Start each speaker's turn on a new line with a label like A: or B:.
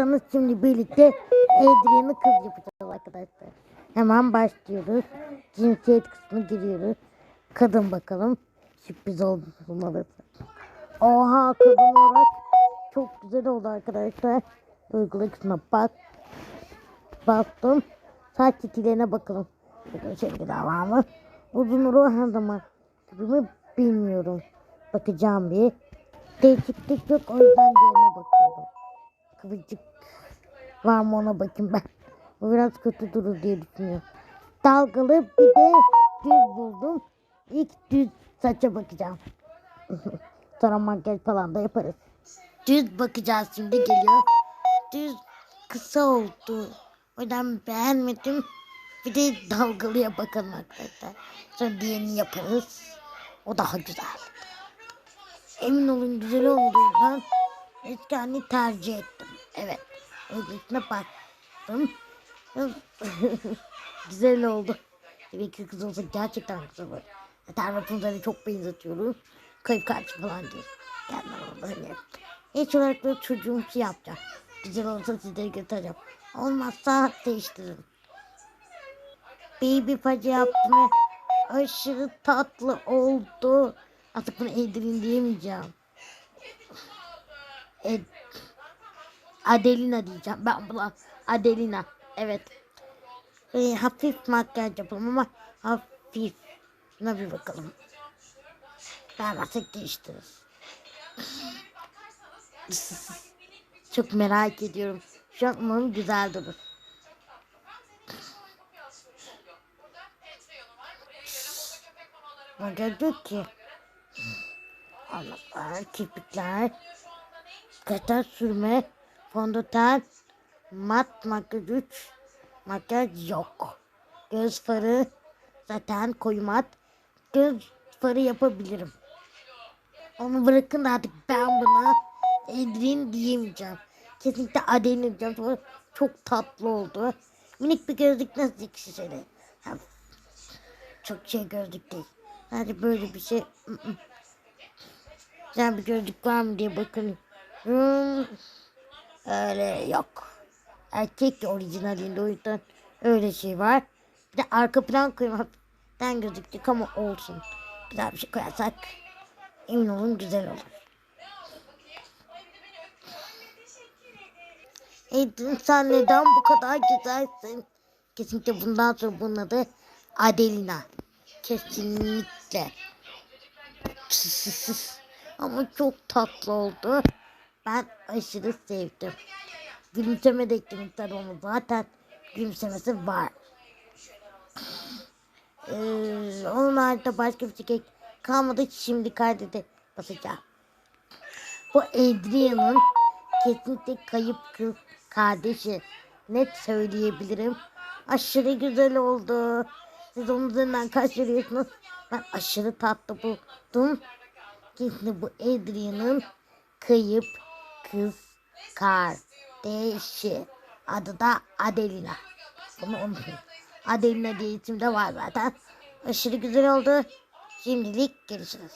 A: Hazırsanız şimdi birlikte Adrian'ı kız yapacağız arkadaşlar. Hemen başlıyoruz. Cinsiyet kısmına giriyoruz. Kadın bakalım. Sürpriz olmalı. Oha kadın olarak çok güzel oldu arkadaşlar. Uygula kısmına bak. Bastım. Saç stiliyle bakalım. Bir şey daha var mı? Uzun uru her zaman gibi mi bilmiyorum. Bakacağım bir. Değişiklik yok o yüzden diğerine bakıyorum. Kıvırcık var mı ona bakayım ben. Bu biraz kötü durur diye düşünüyorum. Dalgalı bir de düz buldum. İlk düz saça bakacağım. Sonra makyaj falan da yaparız. Düz bakacağız şimdi geliyor. Düz kısa oldu. O yüzden beğenmedim. Bir de dalgalıya bakalım arkadaşlar. Sonra diğerini yaparız. O daha güzel. Emin olun güzel olduğu yüzden eski tercih ettim. Evet. Öylesine baktım. güzel oldu. Tabii ki kız olsa gerçekten güzel olur. Zaten Rapunzel'i çok benzetiyorum. Kayıp kaç falan değil. Gelmem orada hani. İlk olarak da çocuğumsu yapacağım. Güzel olursa sizlere götüreceğim. Olmazsa değiştiririm. Baby pacı yaptım ve aşırı tatlı oldu. Artık bunu Edrin diyemeyeceğim. Ed Adelina diyeceğim. Ben buna Adelina. Evet. Ee, hafif makyaj yapalım ama hafif. Şuna bir bakalım. Ben artık değiştiririz. Çok merak ediyorum. Şu an umarım güzel durur. Yok ki. Anlatlar, kirpikler, kaşlar sürme, fondöten, mat makyaj 3, makyaj yok. Göz farı zaten koyu mat. Göz farı yapabilirim. Onu bırakın artık ben buna Edrin diyemeyeceğim. Kesinlikle Adelin diyeceğim. Sonra Çok tatlı oldu. Minik bir gözlük nasıl şöyle. Ha, Çok şey gözlük değil. Hadi böyle bir şey. ı, ı. Güzel bir gözlük var mı diye bakın. Hmm, öyle yok. Erkek orijinalinde o yüzden öyle şey var. Bir de arka plan koymaktan gözüktük ama olsun. Güzel bir şey koyarsak emin olun güzel olur. Edin sen neden bu kadar güzelsin? Kesinlikle bundan sonra bunun adı Adelina. Kesinlikle. Ama çok tatlı oldu. Ben aşırı sevdim. Gülümseme de eklemekler onu zaten gülümsemesi var. Ee, onun haricinde başka bir şey kalmadı. Şimdi kaydede basacağım. Bu Adrian'ın kesinlikle kayıp kız kardeşi. Net söyleyebilirim. Aşırı güzel oldu. Siz onun üzerinden kaç veriyorsunuz? Ben aşırı tatlı buldum. Kesinlikle bu Adrian'ın kayıp kız kardeşi. Adı da Adelina. Bunu unutmayın. Adelina diye isim de var zaten. Aşırı güzel oldu. Şimdilik görüşürüz.